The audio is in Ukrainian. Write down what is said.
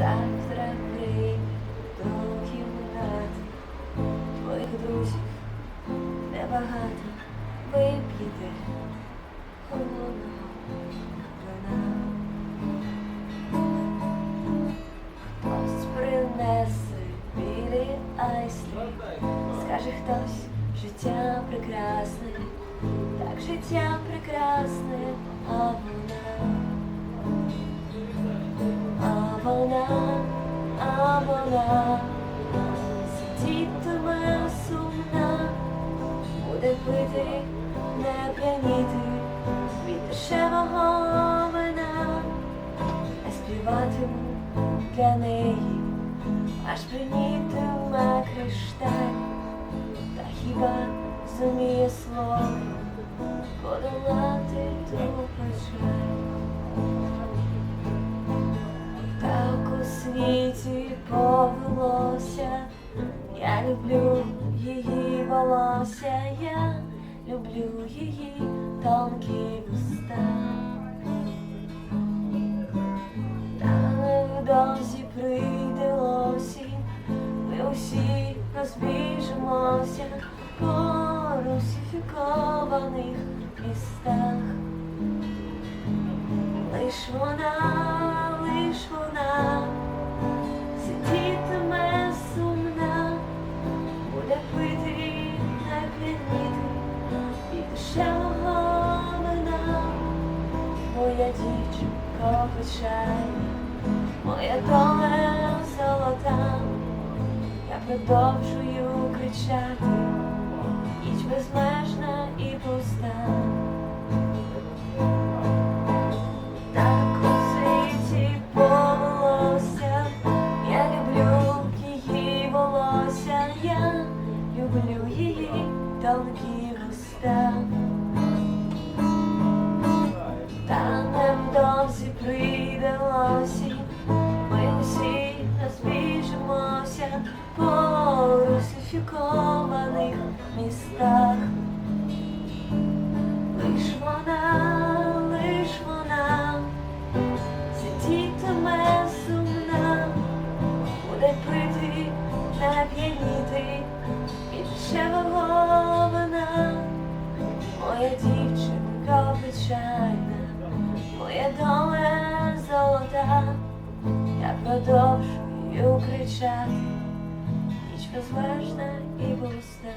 Завтра прийде до кімнати твоїх друзів небагато вип'єте холодного вина. Хтось принесе білі айстри, скаже хтось, життя прекрасне, так життя прекрасне, а вона. Буде не п'яніти від дешевого вина, а співатиму для неї, аж принітиме кришталь, та хіба зуміє слово подолати ту печаль. Так у світі повелося, я люблю її я люблю її тонкі вуста. Та невдовзі прийде осінь, ми усі розбіжимося по русифікованих містах. Лиш вона, Моя дівчинка печальна, моя доля золота, я продовжую кричати, ніч безмежна і пуста. Так у світі повелося, я люблю її волосся, я люблю її тонкі осінь, ми усі розбіжимося по русифікованих містах. Лиш вона, лиш вона сидітиме сумна, буде пити, не п'яніти від дешевого вина. Моя дівчинка печальна, моя доля золота, я продовжую кричати, ніч безмежна і пуста.